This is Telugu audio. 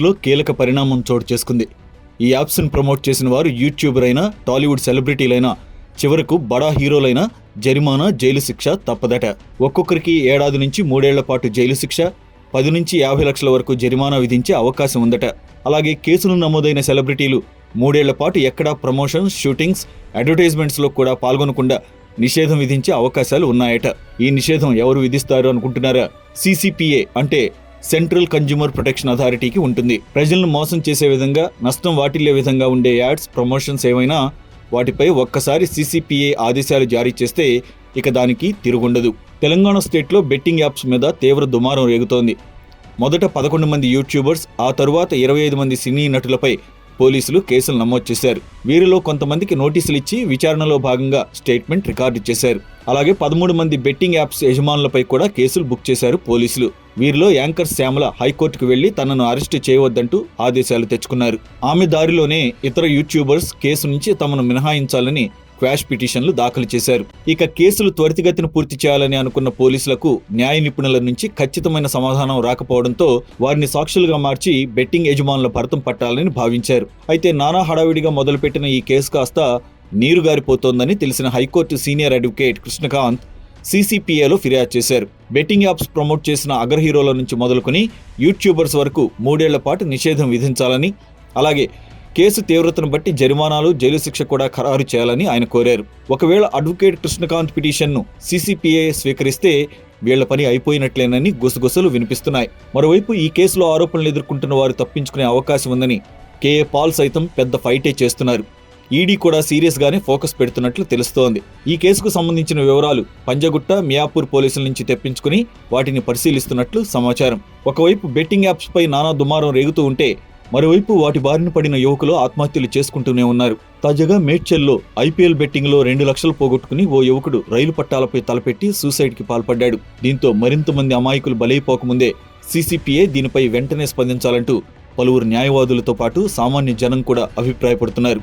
లో కీలక పరిణామం చోటు చేసుకుంది. ఈ యాప్స్ను ప్రమోట్ చేసిన వారు యూట్యూబర్ అయినా టాలీవుడ్ సెలబ్రిటీలైనా చివరకు బడా హీరోలైన జరిమానా జైలు శిక్ష తప్పదట. ఒక్కొక్కరికి ఏడాది నుంచి మూడేళ్ళ పాటు జైలు శిక్ష పది నుంచి యాభై లక్షల వరకు జరిమానా విధించే అవకాశం ఉందట. అలాగే కేసులు నమోదైన సెలబ్రిటీలు మూడేళ్ళ పాటు ఎక్కడా ప్రమోషన్స్ షూటింగ్స్ అడ్వర్టైజ్మెంట్స్లో కూడా పాల్గొనకుండా నిషేధం విధించే అవకాశాలు ఉన్నాయట. ఈ నిషేధం ఎవరు విధిస్తారు అనుకుంటున్నారా? సీసీపీఏ అంటే సెంట్రల్ కన్జ్యూమర్ ప్రొటెక్షన్ అథారిటీకి ఉంటుంది. ప్రజలను మోసం చేసే విధంగా నష్టం వాటిల్లే విధంగా ఉండే యాడ్స్ ప్రమోషన్స్ ఏవైనా వాటిపై ఒక్కసారి సీసీపీఏ ఆదేశాలు జారీ చేస్తే ఇక దానికి తిరుగుండదు. తెలంగాణ స్టేట్లో బెట్టింగ్ యాప్స్ మీద తీవ్ర దుమారం రేగుతోంది. మొదట పదకొండు మంది యూట్యూబర్స్ ఆ తరువాత ఇరవై ఐదు మంది సినీ నటులపై పోలీసులు కేసులు నమోదు చేశారు. వీరిలో కొంతమందికి నోటీసులు ఇచ్చి విచారణలో భాగంగా స్టేట్మెంట్ రికార్డు చేశారు. అలాగే పదమూడు మంది బెట్టింగ్ యాప్స్ యజమానులపై కూడా కేసులు బుక్ చేశారు పోలీసులు. వీరిలో యాంకర్ శ్యామల హైకోర్టుకు వెళ్ళి తనను అరెస్టు చేయవద్దంటూ ఆదేశాలు తెచ్చుకున్నారు. ఆమె దారిలోనే ఇతర యూట్యూబర్స్ కేసు నుంచి తమను మినహాయించాలని క్వాష్ పిటిషన్లు దాఖలు చేశారు. ఇక కేసులు త్వరితగతిన పూర్తి చేయాలని అనుకున్న పోలీసులకు న్యాయ నిపుణుల నుంచి ఖచ్చితమైన సమాధానం రాకపోవడంతో వారిని సాక్షులుగా మార్చి బెట్టింగ్ యజమానుల భరతం పట్టాలని భావించారు. అయితే నానా హడావిడిగా మొదలుపెట్టిన ఈ కేసు కాస్త నీరుగారిపోతోందని తెలిసిన high court senior advocate Krishnakant సీసీపీఏలో ఫిర్యాదు చేశారు. బెట్టింగ్ యాప్స్ ప్రమోట్ చేసిన అగ్ర హీరోల నుంచి మొదలుకొని యూట్యూబర్స్ వరకు మూడేళ్ళ పాటు నిషేధం విధించాలని అలాగే కేసు తీవ్రతను బట్టి జరిమానాలు జైలు శిక్ష కూడా ఖరారు చేయాలని ఆయన కోరారు. ఒకవేళ అడ్వకేట్ కృష్ణకాంత్ పిటిషన్ను సీసీపీఏ స్వీకరిస్తే వీళ్ళ పని అయిపోయినట్లేనని గుసగుసలు వినిపిస్తున్నాయి. మరోవైపు ఈ కేసులో ఆరోపణలు ఎదుర్కొంటున్న వారు తప్పించుకునే అవకాశం ఉందని కేఏ పాల్ సైతం పెద్ద ఫైటే చేస్తున్నారు. ఈడీ కూడా సీరియస్ గానే ఫోకస్ పెడుతున్నట్లు తెలుస్తోంది. ఈ కేసుకు సంబంధించిన వివరాలు పంజగుట్ట మియాపూర్ పోలీసుల నుంచి తెప్పించుకుని వాటిని పరిశీలిస్తున్నట్లు సమాచారం. ఒకవైపు బెట్టింగ్ యాప్స్ పై నానా దుమారం రేగుతూ ఉంటే మరోవైపు వాటి బారిన పడిన యువకులు ఆత్మహత్యలు చేసుకుంటూనే ఉన్నారు. తాజాగా మేడ్చల్లో ఐపీఎల్ బెట్టింగ్లో రెండు లక్షలు పోగొట్టుకుని ఓ యువకుడు రైలు పట్టాలపై తలపెట్టి సూసైడ్కి పాల్పడ్డాడు. దీంతో మరింత మంది అమాయకులు బలైపోకముందే సీసీపీఏ దీనిపై వెంటనే స్పందించాలంటూ పలువురు న్యాయవాదులతో పాటు సామాన్య జనం కూడా అభిప్రాయపడుతున్నారు.